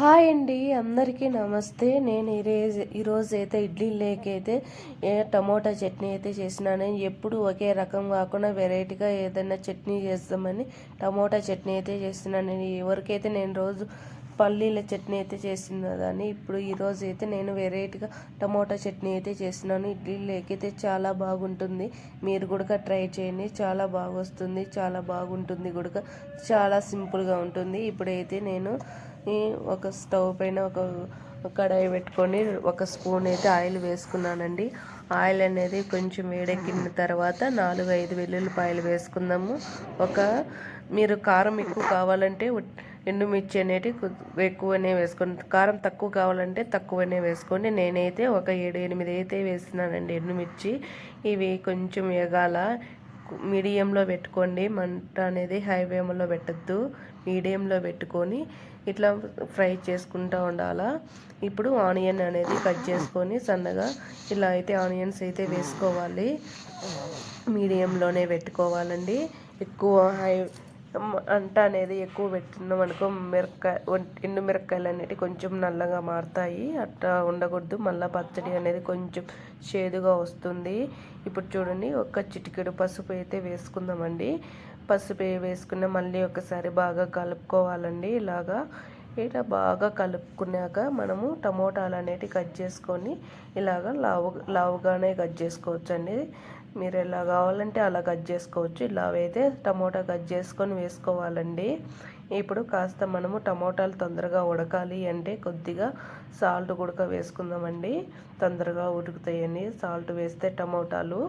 Hi అండి అందరికీ నమస్తే. నేను ఈరోజు ఈరోజు అయితే ఇడ్లీ లేకైతే టమోటా చట్నీ అయితే చేసినాను. ఎప్పుడు ఒకే రకం కాకుండా వెరైటీగా ఏదైనా చట్నీ చేస్తామని టమోటా చట్నీ అయితే చేస్తున్నాను. ఎవరికైతే నేను రోజు పల్లీల చట్నీ అయితే చేసినదాన్ని ఇప్పుడు ఈరోజు అయితే నేను వెరైటీగా టమోటా చట్నీ అయితే చేసినాను ఇడ్లీ లేకైతే చాలా బాగుంటుంది. మీరు కూడా ట్రై చేయండి. చాలా బాగా వస్తుంది చాలా బాగుంటుంది కూడా చాలా సింపుల్గా ఉంటుంది. ఇప్పుడైతే నేను ఈ ఒక స్టవ్ పైన ఒక కడాయి పెట్టుకొని ఒక స్పూన్ అయితే ఆయిల్ వేసుకున్నానండి. ఆయిల్ అనేది కొంచెం వేడెక్కిన తర్వాత నాలుగు ఐదు వెల్లుల్లిపాయలు వేసుకుందాము. ఒక మీరు కారం ఎక్కువ కావాలంటే ఎండుమిర్చి అనేటి ఎక్కువనే వేసుకొని కారం తక్కువ కావాలంటే తక్కువనే వేసుకోండి. నేనైతే ఒక ఏడు ఎనిమిది అయితే వేస్తున్నానండి ఎండుమిర్చి. ఇవి కొంచెం ఎగాల మీడియంలో పెట్టుకోండి. మంట అనేది హై ఫ్లేమ్లో పెట్టద్దు. మీడియంలో పెట్టుకొని ఇట్లా ఫ్రై చేసుకుంటూ ఉండాలా. ఇప్పుడు ఆనియన్ అనేది కట్ చేసుకొని సన్నగా ఇలా అయితే ఆనియన్స్ అయితే వేసుకోవాలి. మీడియంలోనే పెట్టుకోవాలండి. ఎక్కువ హై అంట అనేది ఎక్కువ పెట్టినాం అనుకో మిరపకాయ ఎండు మిరపకాయలు అనేవి కొంచెం నల్లగా మారుతాయి. అట్లా ఉండకూడదు. మళ్ళీ పచ్చడి అనేది కొంచెం చేదుగా వస్తుంది. ఇప్పుడు చూడండి ఒక చిటికెడు పసుపు అయితే వేసుకుందామండి. పసుపు వేసుకున్న మళ్ళీ ఒకసారి బాగా కలుపుకోవాలండి. ఇలాగా ఇలా బాగా కలుపుకున్నాక మనము టమోటాలు అనేటివి కట్ చేసుకొని ఇలాగ లావు లావుగానే కట్ చేసుకోవచ్చండి. మీరు ఎలా కావాలంటే అలా కట్ చేసుకోవచ్చు. ఇలా అయితే టమోటా కట్ చేసుకొని వేసుకోవాలండి. ఇప్పుడు కాస్త మనము టమోటాలు తొందరగా ఉడకాలి అంటే కొద్దిగా సాల్ట్ గుడక వేసుకుందామండి. తొందరగా ఉడుకుతాయని సాల్ట్ వేస్తే టమోటాలు.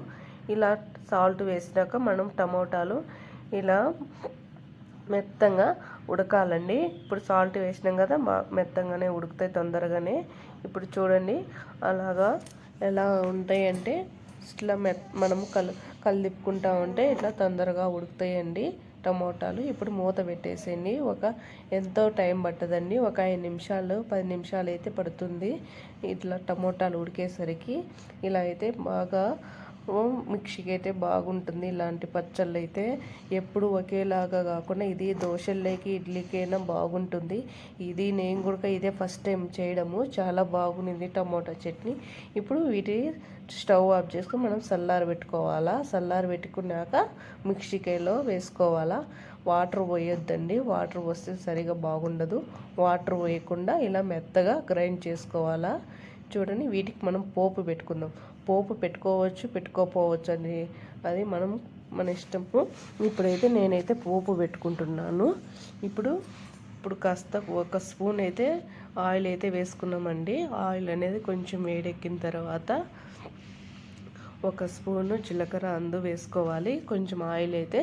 ఇలా సాల్ట్ వేసినాక మనం టమోటాలు ఇలా మెత్తంగా ఉడకాలండి. ఇప్పుడు సాల్ట్ వేసినాం కదా మెత్తంగానే ఉడుకుతాయి తొందరగానే. ఇప్పుడు చూడండి అలాగా ఎలా ఉంటాయంటే ఇట్లా మె మనము కల్ కలిపుకుంటా ఉంటే ఇట్లా తొందరగా ఉడుకుతాయండి టమోటాలు. ఇప్పుడు మూత పెట్టేసేయండి. ఒక ఎంతో టైం పట్టదండి. ఒక ఐదు నిమిషాలు పది నిమిషాలు అయితే పడుతుంది ఇట్లా టమోటాలు ఉడికేసరికి. ఇలా అయితే బాగా మిక్సీకి అయితే బాగుంటుంది. ఇలాంటి పచ్చళ్ళు అయితే ఎప్పుడు ఒకేలాగా కాకుండా ఇది దోశల్లోకి ఇడ్లీకైనా బాగుంటుంది. ఇది నేను కూడా ఇదే ఫస్ట్ టైం చేయడము. చాలా బాగుంది టమోటా చట్నీ. ఇప్పుడు వీటి స్టవ్ ఆఫ్ చేసుకుని మనం సల్లారు పెట్టుకోవాలా? సల్లారు పెట్టుకున్నాక మిక్సీకాయలో వేసుకోవాలా? వాటర్ పోయొద్దండి. వాటర్ పోస్తే సరిగా బాగుండదు. వాటర్ పోయకుండా ఇలా మెత్తగా గ్రైండ్ చేసుకోవాలా? చూడండి వీటికి మనం పోపు పెట్టుకుందాం. పోపు పెట్టుకోవచ్చు పెట్టుకోపోవచ్చు అని అది మనం మన ఇష్టము ఇప్పుడైతే నేనైతే పోపు పెట్టుకుంటున్నాను. ఇప్పుడు ఇప్పుడు కాస్త ఒక స్పూన్ అయితే ఆయిల్ అయితే వేసుకున్నామండి. ఆయిల్ అనేది కొంచెం వేడెక్కిన తర్వాత ఒక స్పూను జీలకర్ర అందు వేసుకోవాలి. కొంచెం ఆయిల్ అయితే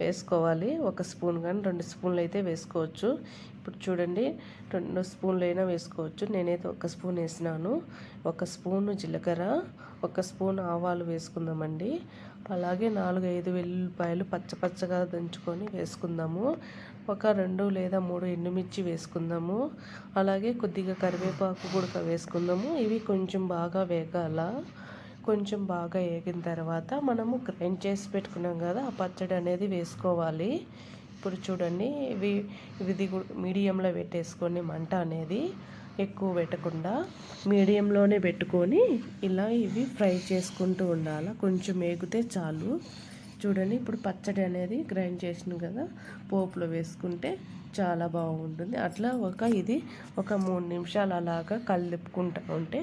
వేసుకోవాలి. ఒక స్పూన్ కానీ రెండు స్పూన్లు అయితే వేసుకోవచ్చు. ఇప్పుడు చూడండి రెండు స్పూన్లు అయినా వేసుకోవచ్చు. నేనైతే ఒక స్పూన్ వేసినాను. ఒక స్పూను జీలకర్ర ఒక స్పూన్ ఆవాలు వేసుకుందామండి. అలాగే నాలుగు ఐదు వెల్లుల్లిపాయలు పచ్చ పచ్చగా దంచుకొని వేసుకుందాము. ఒక రెండు లేదా మూడు ఎండుమిర్చి వేసుకుందాము. అలాగే కొద్దిగా కరివేపాకు కూడా వేసుకుందాము. ఇవి కొంచెం బాగా వేగాల. కొంచెం బాగా వేగిన తర్వాత మనము గ్రైండ్ చేసి పెట్టుకున్నాం కదా ఆ పచ్చడి అనేది వేసుకోవాలి. ఇప్పుడు చూడండి ఇవి ఇది మీడియంలో పెట్టేసుకొని మంట అనేది ఎక్కువ పెట్టకుండా మీడియంలోనే పెట్టుకొని ఇలా ఇవి ఫ్రై చేసుకుంటూ ఉండాలి. కొంచెం వేగితే చాలు. చూడండి ఇప్పుడు పచ్చడి అనేది గ్రైండ్ చేసిన కదా పోపులో వేసుకుంటే చాలా బాగుంటుంది. అట్లా ఒక ఇది ఒక మూడు నిమిషాలు అలాగా కలుపుకుంటూ ఉంటే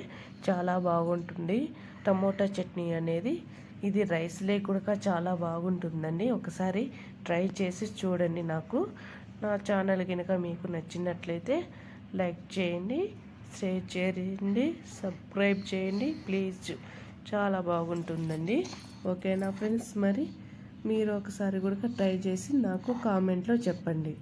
చాలా బాగుంటుంది. టమోటా చట్నీ అనేది ఇది రైస్ కూడా చాలా బాగుంటుందండి. ఒకసారి ట్రై చేసి చూడండి నాకు. నా ఛానల్ కనుక మీకు నచ్చినట్లయితే లైక్ చేయండి షేర్ చేయండి సబ్స్క్రైబ్ చేయండి. ప్లీజ్. చాలా బాగుంటుందండి. ఓకేనా ఫ్రెండ్స్? మరి మీరు ఒకసారి కూడా ట్రై చేసి నాకు కామెంట్లో చెప్పండి.